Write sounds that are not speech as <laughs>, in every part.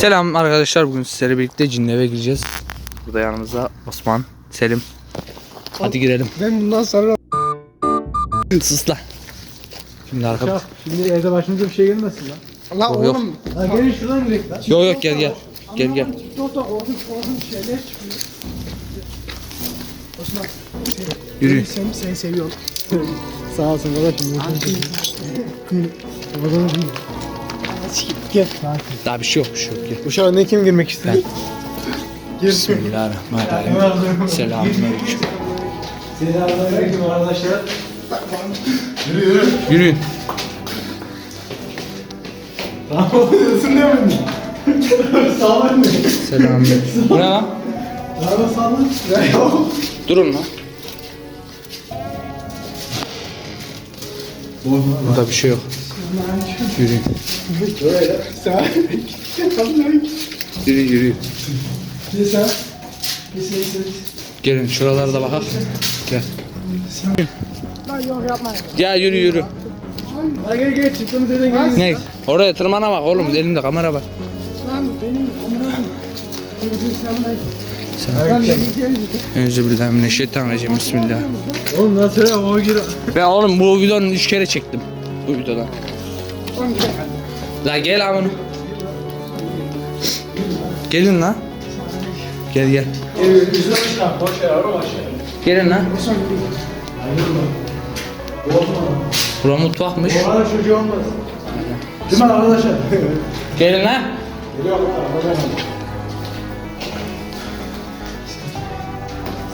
Selam arkadaşlar bugün sizlerle birlikte Cinleve gireceğiz. Burada yanımızda Osman, Selim. Hadi girelim. Ben bundan sonra Sus lan. Şimdi arka... Şimdi evde başımıza bir şey gelmesin lan. La Yok, yok. oğlum. Gelin şuradan gidelim lan. Yok yok gel gel. Gel gel. TikTok'ta korkunç korkunç şeyler çıkıyor. Osman. Yürü. Sen, sen seviyorum. Sağ olsun kardeşim. Babadan değil. Gel. Daha bir şey yok bir şey yok. Gel. Uşağa ne kim girmek ister? Gir. Bismillahirrahmanirrahim. Selamünaleyküm. Selamünaleyküm arkadaşlar. Yürüyün. <laughs> Isınıyor <laughs> mu? Sağlar mı? Selamünaleyküm. Bu ne lan? Araba sağlar. Ya yok. Durun lan. Burada bir şey yok. Yürüyün. Böyle. Sağ. Yürü yürü. Bir sağ. Bir sağ. Gelin şuralarda bakak. Gel. Gel yürü yürü. Hadi gel gel yerden gel. Ne? Oraya tırmana bak oğlum elimde kamera var. Lan benim kameram. Euzubillahimineşşeytanirracim. Bismillah. Oğlum nasıl ya o gir. Ben oğlum bu videonun üç kere çektim. Bu videodan. La gel amına. Gelin lan. Gel gel. Gelin lan. Bura mutfakmış. Bana çocuğu olmaz. Değil mi arkadaşlar? Gelin.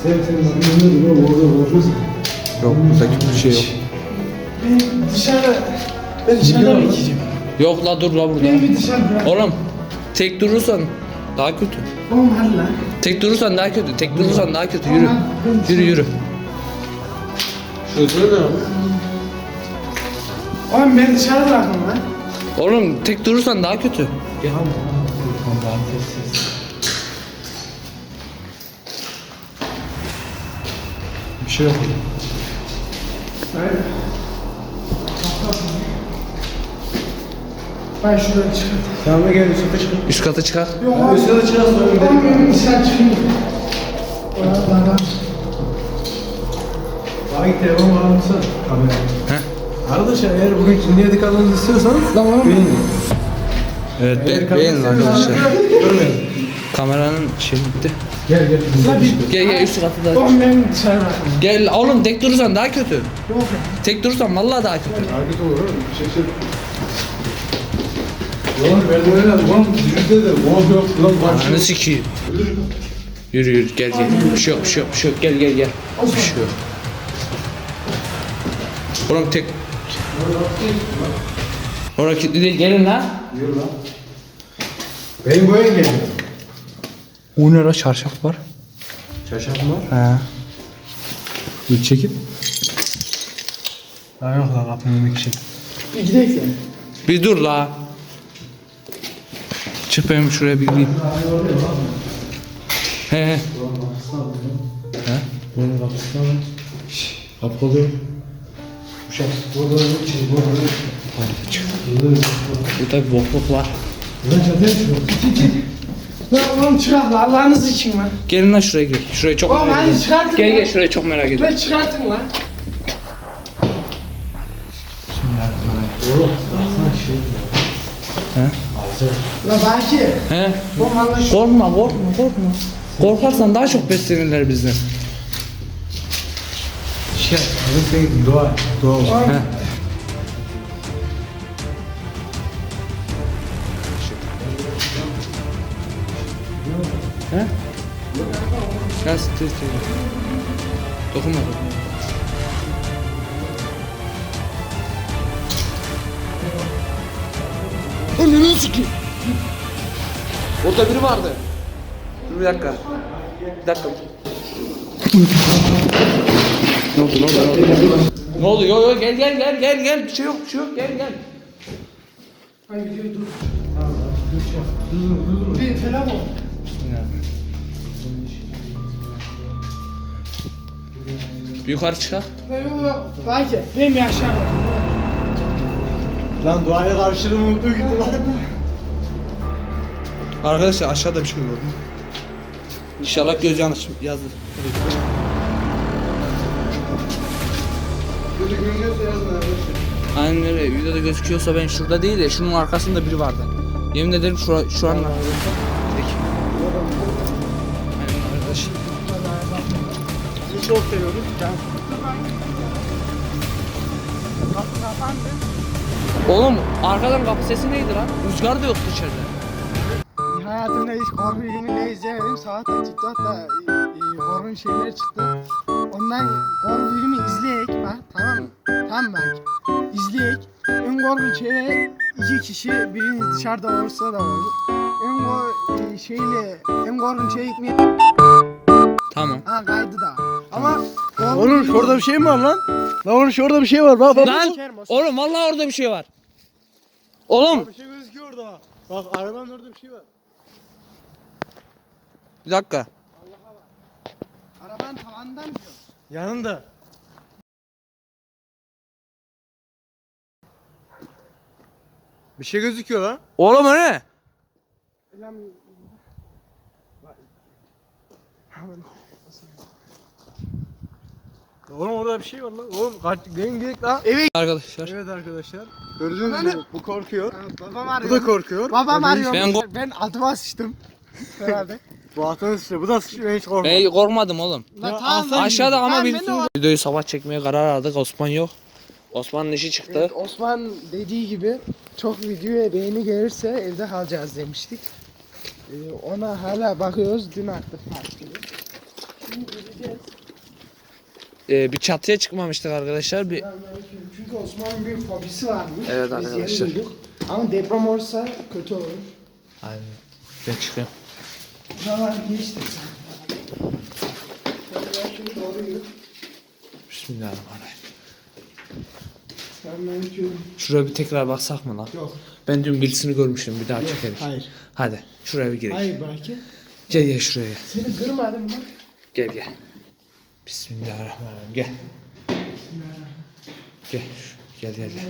Sen orada boşuz. Yok burada bir şey yok. Ben dışarı ben dışarıda bekleyeceğim. Yok la dur la burada. Beni bir dışarı bırak. Oğlum tek durursan daha kötü. Oğlum hadi lan. Tek durursan daha kötü. Tek durursan daha kötü. Yürü. Yürü yürü. Oğlum beni dışarı bırakın lan. Oğlum tek durursan daha kötü. Bir şey yok. Ben şuradan çıkart. Tamam da gel üstüne çıkart. Üst kata çıkar. Yok abi. Üstüne de çıkart sonra gidelim. Lan lan. Bana git telefon atsana. Kamera. Heh. Arkadaşlar eğer bugün kimliğe dikkatinizi istiyorsanız beğenin. Evet be, beğenin arkadaşlar. Görmeyin. Kameranın şey bitti. Gel gel. Gel gel üst katı da. Oğlum beni dışarı. Gel oğlum tek durursan daha kötü. Yok. Tek durursan vallahi daha kötü. Hareket olur oğlum. Şey şey. Oğlum ben öyle oğlum yüzde de oğlum yok lan bak. Ananı sikeyim. Yürü yürü gel gel. Bir şey yok bir şey yok bir şey yok. Gel gel gel. Bir şey yok. Oğlum tek... Orası kilitli değil. Gelin lan. Benim boya geliyor. O ne la çarşaf var. Çarşaf mı? He. Dur çekip. Daha yok lan kapının önündeki şey. Bir gidelim sen. Bir dur la. Çık benim şuraya bir gideyim. He he. Böyle kapısına mı? Kapı oluyor. Uşak. Burada da bir şey. Burada da bir şey. Burada bir bokluk var. Buradan çatıya çıkıyor. Çık çık. Lan oğlum çıkart lan Allah'ınız için lan. Gelin lan şuraya gir. Şurayı çok Oğlum merak hadi ediyorum. çıkartın Gel lan. gel şurayı çok merak ediyorum. Lan çıkartın lan. He? La belki. He? Korkma korkma korkma. Korkarsan daha çok beslenirler bizden. Şey, sen gidin dua. Dua olsun. He. He? Siktir siktir. Dokunma dokunma. Sikeyim. Orada biri vardı. Dur bir dakika. Bir dakika. ne oldu ne oldu ne oldu? Ne oldu? Yo yo gel gel gel gel gel bir şey yok bir şey yok gel gel. Ay gidiyor dur. Dur dur dur. Bir falan ol. Yukarı çıkar. Belki. Benim yaşam. Lan duaya karşılığını unuttu gitti lan. Arkadaşlar aşağıda bir şey gördüm. İnşallah göz yanlış yazdı. Böyle görünüyorsa yazın arkadaşlar. Aynen öyle. Videoda gözüküyorsa ben şurada değil de şunun arkasında biri vardı. Yemin ederim şu, şu an... Aynen arkadaş. Sizi çok seviyoruz. Oğlum arkadan kapı sesi neydi lan? Rüzgar da yoktu içeride. Hayatımda hiç korku filmi izlemedim. Sabah da çıktı hatta e, e, korkunç şeyler çıktı. Ondan korku filmi izleyek bak tamam mı? Tamam bak. İzleyek. En korkunç şeye iki kişi biriniz dışarıda olursa da olur. En ko- e, şeyle en korkunç şeye gitmeye Tamam. ha kaydı da. Ama korku Oğlum şurada bir şey mi var lan? Lan oğlum şurada bir şey var. Bak bak. Lan oğlum vallahi orada bir şey var. Oğlum Bir şey gözüküyor orada. Bak arabanın orada bir şey var. bir dakika. Arabanın tavanından diyor. Yanında. Bir şey gözüküyor lan. Oğlum o ne? Lan- Oğlum orada bir şey var lan. Oğlum kaç gelin gidelim lan. Arkadaşlar. Evet arkadaşlar. Gördüğünüz gibi bu korkuyor. Ha, Babam Bu arıyor. da korkuyor. Babam arıyor. Ben Ben, kork- ben altıma sıçtım. <laughs> Herhalde. Bu atın sıçrıyor. Bu da sıçrıyor. Ben hiç korkmadım. Ben korkmadım oğlum. Lan Ya tamam, lan. Aşağıda ama Tamam, ben de videoyu sabah çekmeye karar aldık. Osman yok. Osman'ın işi çıktı. Evet, Osman dediği gibi çok videoya beğeni gelirse evde kalacağız demiştik. Ee, ona hala bakıyoruz. Dün attık takipçiyi. Şimdi gideceğiz. Ee, bir çatıya çıkmamıştık arkadaşlar. Bir. Çünkü Osman'ın bir fobisi varmış. Evet Biz yeni arkadaşlar. duyduk. Ama deprem olursa kötü olur. Aynen. Ben çıkıyorum. Buralar geçti. Şöyle şimdi doğru yürü. Bismillahirrahmanirrahim. Selamünaleyküm. Şuraya bir tekrar baksak mı lan? Yok. Ben dün birisini görmüştüm. Bir daha çekeriz. Hayır. Hadi şuraya bir girelim. Hayır belki. Gel gel şuraya. Seni kırmadım mı? Gel gel. Bismillahirrahmanirrahim. Gel. Gel. Gel gel gel.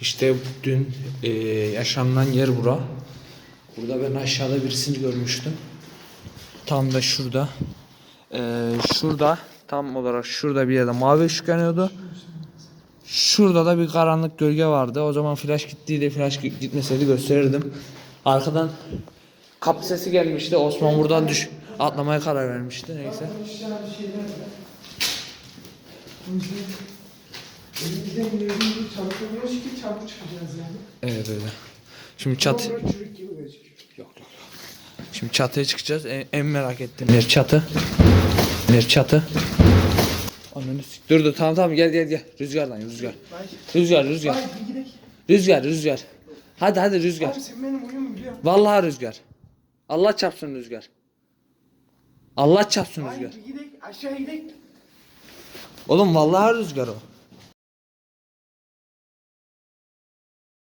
İşte dün eee, yaşanılan yer bura. Burada ben aşağıda birisini görmüştüm. Tam da şurada. Eee, şurada tam olarak şurada bir yerde mavi ışık yanıyordu. Şurada da bir karanlık gölge vardı. O zaman flash gittiydi. Flash git- gitmeseydi gösterirdim. Arkadan kapı sesi gelmişti. Osman buradan düş atlamaya karar vermişti. Neyse. Elimizden geldiğince çalışıyoruz ki çabuk çıkacağız yani. Evet öyle. Şimdi çat. Yok yok. Şimdi çatıya çıkacağız. En, en merak ettiğim yer çatı. Yer çatı. Ananı sik- Dur dur tamam tamam gel gel gel. Rüzgar. Rüzgar rüzgar. Bir gidelim. Rüzgar rüzgar. Hadi hadi rüzgar. Abi sen benim uyumu biliyor musun? Vallahi rüzgar. Allah çarpsın rüzgar. Allah çarpsın Ay rüzgar. gidelim aşağı gidelim. Oğlum vallahi rüzgar o.